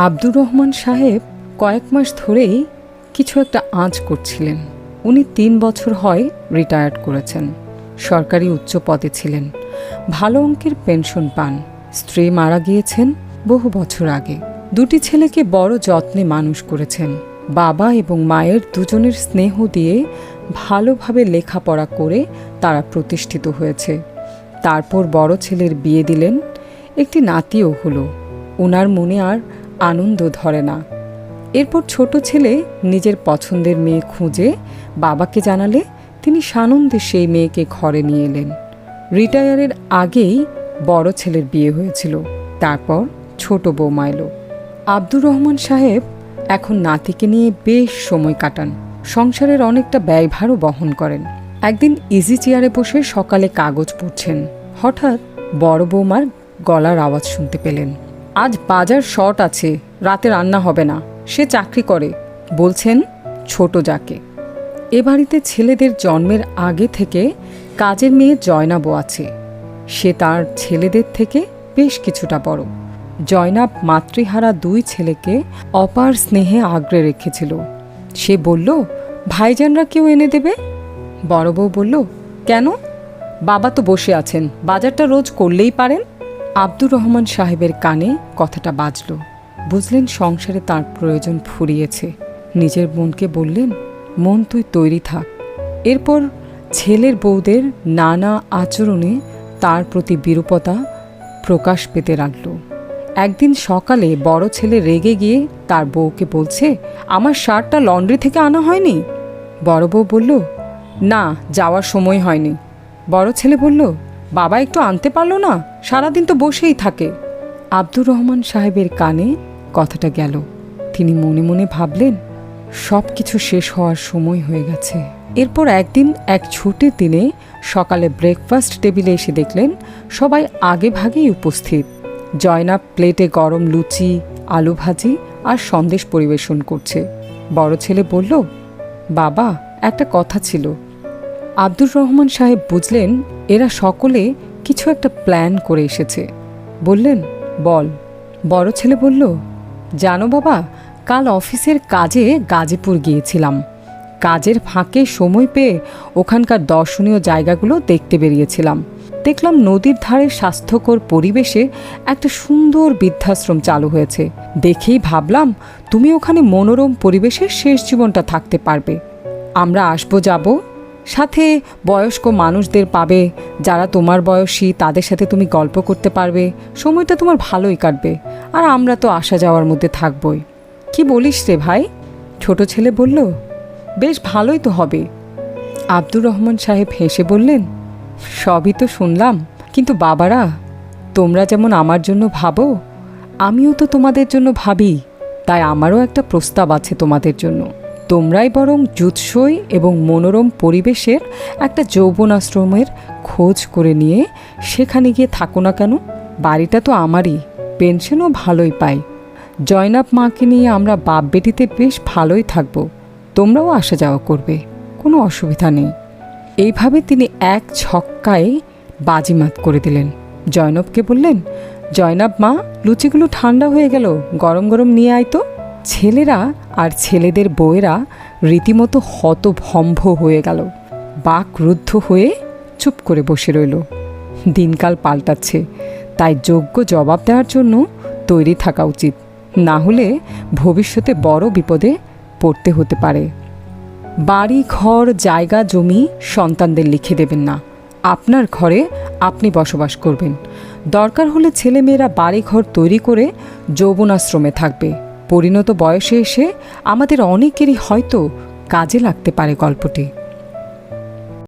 আব্দুর রহমান সাহেব কয়েক মাস ধরেই কিছু একটা আঁচ করছিলেন। উনি তিন বছর হয় রিটায়ার্ড করেছেন। সরকারি উচ্চ পদে ছিলেন। ভালো অঙ্কের পেনশন পান। স্ত্রী মারা গিয়েছেন বহু বছর আগে। দুটি ছেলেকে বড় যত্নে মানুষ করেছেন। বাবা এবং মায়ের দুজনের স্নেহ দিয়ে ভালোভাবে লেখাপড়া করে তারা প্রতিষ্ঠিত হয়েছে। তারপর বড় ছেলের বিয়ে দিলেন। একটি নাতিও হলো। ওনার মনে আর আনন্দ ধরে না। এরপর ছোট ছেলে নিজের পছন্দের মেয়ে খুঁজে বাবাকে জানালে তিনি সানন্দে সেই মেয়েকে ঘরে নিয়ে এলেন। রিটায়ারের আগেই বড় ছেলের বিয়ে হয়েছিল। তারপর ছোট বৌমা এলো। আব্দুর রহমান সাহেব এখন নাতিকে নিয়ে বেশ সময় কাটান। সংসারের অনেকটা ব্যয়ভারও বহন করেন। একদিন ইজি চেয়ারে বসে সকালে কাগজ পড়ছেন। হঠাৎ বড় বৌমার গলার আওয়াজ শুনতে পেলেন। আজ বাজার শর্ট আছে, রাতে রান্না হবে না, সে চাকরি করে, বলছেন ছোট যাকে। এ বাড়িতে ছেলেদের জন্মের আগে থেকে কাজের মেয়ে জয়নাবও আছে। সে তার ছেলেদের থেকে বেশ কিছুটা বড়। জয়নাব মাতৃহারা দুই ছেলেকে অপার স্নেহে আগলে রেখেছিল। সে বলল, ভাইজানরা কেউ এনে দেবে? বড় বউ বলল, কেন? বাবা তো বসে আছেন, বাজারটা রোজ করলেই পারেন? আব্দুর রহমান সাহেবের কানে কথাটা বাজল। বুঝলেন সংসারে তার প্রয়োজন ফুরিয়েছে। নিজের মনকে বললেন, মন তুই তৈরি থাক। এরপর ছেলের বউদের নানা আচরণে তার প্রতি বিরূপতা প্রকাশ পেতে লাগল। একদিন সকালে বড় ছেলে রেগে গিয়ে তার বউকে বলছে, আমার শার্টটা লন্ড্রি থেকে আনা হয়নি? বড় বউ বলল, না, যাওয়ার সময় হয়নি। বড় ছেলে বলল, বাবা একটু আনতে পারল না? সারাদিন তো বসেই থাকে। আব্দুর রহমান সাহেবের কানে কথাটা গেল। তিনি মনে মনে ভাবলেন সব কিছু শেষ হওয়ার সময় হয়ে গেছে। এরপর একদিন এক ছুটির দিনে সকালে ব্রেকফাস্ট টেবিলে এসে দেখলেন, সবাই আগে ভাগেই উপস্থিত। জয়নাব প্লেটে গরম লুচি, আলু ভাজি আর সন্দেশ পরিবেশন করছে। বড় ছেলে বলল, বাবা, একটা কথা ছিল। আব্দুর রহমান সাহেব বুঝলেন, এরা সকলে কিছু একটা প্ল্যান করে এসেছে। বললেন, বল। বড় ছেলে বলল, জানো বাবা, কাল অফিসের কাজে গাজীপুর গিয়েছিলাম। কাজের ফাঁকে সময় পেয়ে ওখানকার দর্শনীয় জায়গাগুলো দেখতে বেরিয়েছিলাম। দেখলাম নদীর ধারে স্বাস্থ্যকর পরিবেশে একটা সুন্দর বৃদ্ধাশ্রম চালু হয়েছে। দেখেই ভাবলাম, তুমি ওখানে মনোরম পরিবেশে শেষ জীবনটা থাকতে পারবে। আমরা আসব, যাব সাথে বয়স্ক মানুষদের পাবে, যারা তোমার বয়সী তাদের সাথে তুমি গল্প করতে পারবে, সময়টা তোমার ভালোই কাটবে, আর আমরা তো আসা যাওয়ার মধ্যে থাকবই। কি বলিস রে ভাই? ছোট ছেলে বলল, বেশ ভালোই তো হবে। আব্দুর রহমান সাহেব হেসে বললেন, সবই তো শুনলাম, কিন্তু বাবারা, তোমরা যেমন আমার জন্য ভাবো, আমিও তো তোমাদের জন্য ভাবি, তাই আমারও একটা প্রস্তাব আছে তোমাদের জন্য। তোমরাই বরং জুৎসই এবং মনোরম পরিবেশের একটা যৌবনাশ্রমের খোঁজ করে নিয়ে সেখানে গিয়ে থাকো না কেন? বাড়িটা তো আমারই, পেনশনও ভালোই পাই। জয়নাব মাকে নিয়ে আমরা বাপ বেটিতে বেশ ভালোই থাকব, তোমরাও আসা যাওয়া করবে, কোনো অসুবিধা নেই। এইভাবে তিনি এক ছক্কায় বাজিমাত করে দিলেন। জয়নবকে বললেন, জয়নাব মা, লুচিগুলো ঠান্ডা হয়ে গেল, গরম গরম নিয়ে আয় তো। ছেলেরা আর ছেলেদের বউয়েরা রীতিমতো হতভম্ব হয়ে গেল। বাক রুদ্ধ হয়ে চুপ করে বসে রইল। দিনকাল পাল্টাচ্ছে, তাই যোগ্য জবাব দেওয়ার জন্য তৈরি থাকা উচিত। না হলে ভবিষ্যতে বড় বিপদে পড়তে হতে পারে। বাড়ি, ঘর, জায়গা, জমি সন্তানদের লিখে দেবেন না। আপনার ঘরে আপনি বসবাস করবেন। দরকার হলে ছেলেমেয়েরা বাড়ি ঘর তৈরি করে যৌবনাশ্রমে থাকবে। পরিণত বয়সে এসে আমাদের অনেকেরই হয়তো কাজে লাগতে পারে গল্পটি।